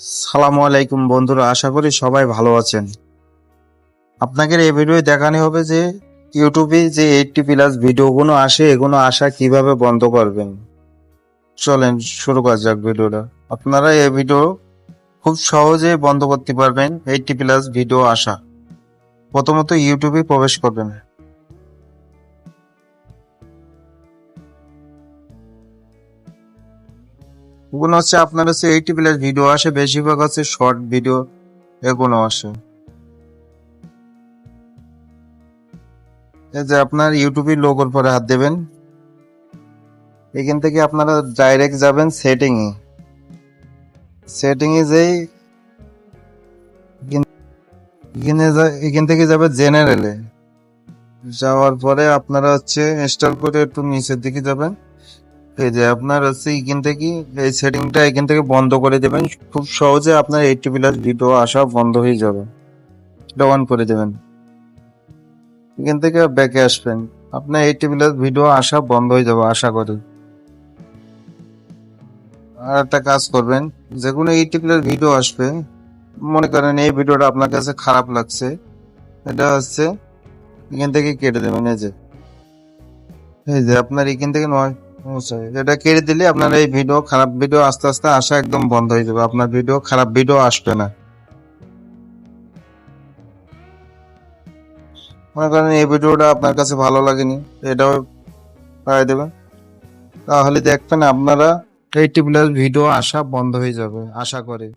সালামু আলাইকুম বন্ধুরা, আশা করি সবাই ভালো আছেন। আপনাকে এই ভিডিও দেখানো হবে যে ইউটিউবে যে এইটটি প্লাস ভিডিওগুলো আসে, এগুলো আসা কীভাবে বন্ধ করবেন। চলেন শুরু করা যাক ভিডিওটা। আপনারা এই ভিডিও খুব সহজে বন্ধ করতে পারবেন, এইটটি প্লাস ভিডিও আসা। প্রথমত ইউটিউবে প্রবেশ করবেন। ওগুলো হচ্ছে আপনার হচ্ছে এইটটি প্লাস ভিডিও আসে, বেশিরভাগ হচ্ছে শর্ট ভিডিও এগুলো আসে। এই যে আপনার ইউটিউবে লোগোর পরে হাত দেবেন। এখান থেকে আপনারা ডাইরেক্ট যাবেন সেটিং এ সেটিং এ যেই এখান থেকে যাবে জেনারেলে যাওয়ার পরে আপনারা হচ্ছে ইনস্টল করে একটু নিচের দিকে যাবেন। এই যে আপনার হচ্ছে এখান থেকে এই সেটিংটা এখান থেকে বন্ধ করে দেবেন। খুব সহজে আপনার এইটটি প্লাস ভিডিও আসা বন্ধ হয়ে যাবে। এটা অন করে দেবেন। এখান থেকে ব্যাকে আসবেন। আপনার এইটটি প্লাস ভিডিও আসা বন্ধ হয়ে যাবে, আশা করি। আর একটা কাজ করবেন, যে কোনো এইটটি প্লাস ভিডিও আসবে, মনে করেন এই ভিডিওটা আপনার কাছে খারাপ লাগছে, এটা হচ্ছে এখান থেকে কেটে দেবেন, এই যে। এই যে আপনার এখান থেকে নয়। এটা কেড়ে দিলে আপনার এই ভিডিও খারাপ ভিডিও আস্তে আস্তে আসা একদম বন্ধ হয়ে যাবে। আপনার ভিডিও খারাপ ভিডিও আসবে না। মনে করেন এই ভিডিওটা আপনার কাছে ভালো লাগেনি, এটাও পাই দেবেন। তাহলে দেখবেন আপনারা এইটি প্লাস ভিডিও আসা বন্ধ হয়ে যাবে, আশা করি।